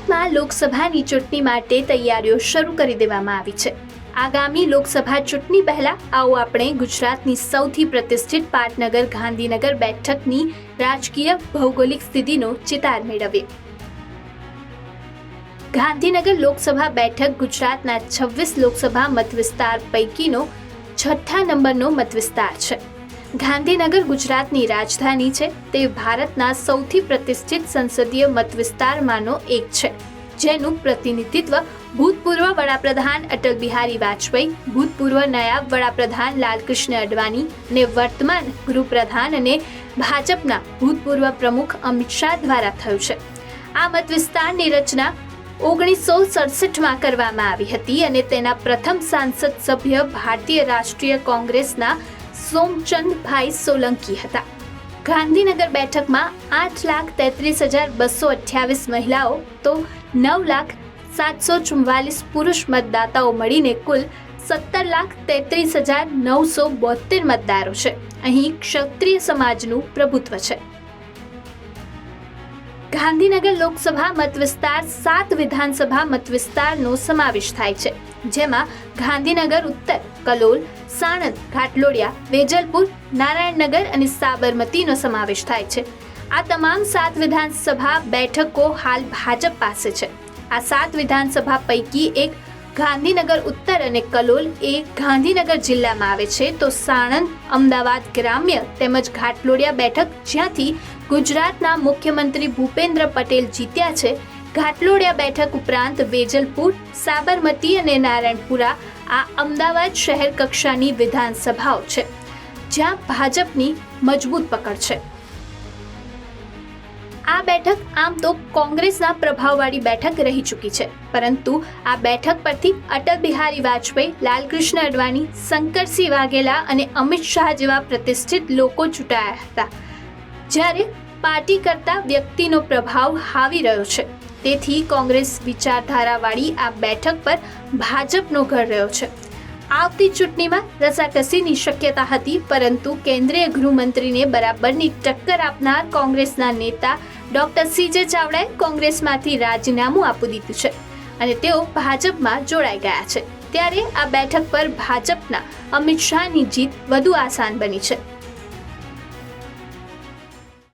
ગુજરાતમાં લોકસભાની ચૂંટણી માટે તૈયારીઓ શરૂ કરી દેવામાં આવી છે. આગામી લોકસભા ચૂંટણી પહેલા આવો આપણે ગુજરાતની સૌથી પ્રતિષ્ઠિત પાટનગર ગાંધીનગર બેઠકની રાજકીય ભૌગોલિક સ્થિતિનો ચિતાર મેળવીએ. ગાંધીનગર લોકસભા બેઠક ગુજરાતના છવ્વીસ લોકસભા મતવિસ્તાર પૈકીનો છઠ્ઠા નંબરનો મતવિસ્તાર છે. ગાંધીનગર ગુજરાતની રાજધાની છે. તે ભારતના સૌથી પ્રતિષ્ઠિત સંસદીય મત વિસ્તારમાંનો એક છે. જેનું પ્રતિનિધિત્વ ભૂતપૂર્વ વડાપ્રધાન અટલ બિહારી વાજપેયી, ભૂતપૂર્વ નાયબ વડાપ્રધાન લાલકૃષ્ણ અડવાણી અને વર્તમાન ગૃહપ્રધાન અને ભાજપના ભૂતપૂર્વ પ્રમુખ અમિત શાહ દ્વારા થયું છે. આ મત વિસ્તારની રચના ઓગણીસો સડસઠમાં કરવામાં આવી હતી અને તેના પ્રથમ સાંસદ સભ્ય ભારતીય રાષ્ટ્રીય કોંગ્રેસના સોમચંદભાઈ સોલંકી હતા. ગાંધીનગર બેઠકમાં આઠ લાખ તેત્રીસ હજાર બસો અઠ્યાવીસ મહિલાઓ તો નવ લાખ સાતસો ચુમ્વાલીસ પુરુષ મતદાતાઓ મળીને કુલ સત્તર લાખ તેત્રીસ હજાર નવસો બોતેર મતદારો છે. અહીં ક્ષત્રિય સમાજનું પ્રભુત્વ છે. ગાંધીનગર લોકસભા મતવિસ્તાર સાત વિધાનસભા મતવિસ્તારનો સમાવેશ થાય છે, જેમાં ગાંધીનગર ઉત્તર, કલોલ સાણંદ, ઘાટલોડિયા, વેજલપુર, નારાયણનગર અને સાબરમતીનો સમાવેશ થાય છે. આ તમામ સાત વિધાનસભા બેઠકો હાલ ભાજપ પાસે છે. આ સાત વિધાનસભા પૈકી એક ગાંધીનગર ઉત્તર અને કલોલ એ ગાંધીનગર જિલ્લામાં આવે છે. તો સાણંદ, અમદાવાદ ગ્રામ્ય તેમજ ઘાટલોડિયા બેઠક જ્યાંથી ગુજરાતના મુખ્યમંત્રી ભૂપેન્દ્ર પટેલ જીત્યા છે. ઘાટલોડિયા બેઠક ઉપરાંત વેજલપુર, સાબરમતી અને નારાયણપુરા આ અમદાવાદ શહેર કક્ષાની વિધાનસભાઓ છે, જ્યાં ભાજપની મજબૂત પકડ છે. આ બેઠક આમ તો કોંગ્રેસના પ્રભાવવાળી બેઠક રહી ચૂકી છે, પરંતુ આ બેઠક પરથી અટલ બિહારી વાજપેયી, લાલકૃષ્ણ અડવાણી, શંકરસિંહ વાઘેલા અને અમિત શાહ જેવા પ્રતિષ્ઠિત લોકો ચૂંટાયા હતા, જ્યારે પાર્ટી કરતા વ્યક્તિનો પ્રભાવ હાવી રહ્યો છે. તેથી કોંગ્રેસ વિચારધારાવાળી આ બેઠક પર ભાજપનો ઘર રહ્યો છે. આવતી ચૂંટણીમાં રસાકસીની શક્યતા હતી, પરંતુ કેન્દ્રીય ગૃહમંત્રીને બરાબરની ટક્કર આપનાર કોંગ્રેસના નેતા ડોક્ટર સીજે ચાવડાએ કોંગ્રેસમાંથી રાજીનામું આપી દીધું છે અને તેઓ ભાજપમાં જોડાઈ ગયા છે. ત્યારે આ બેઠક પર ભાજપના અમિત શાહની જીત વધુ આસાન બની છે.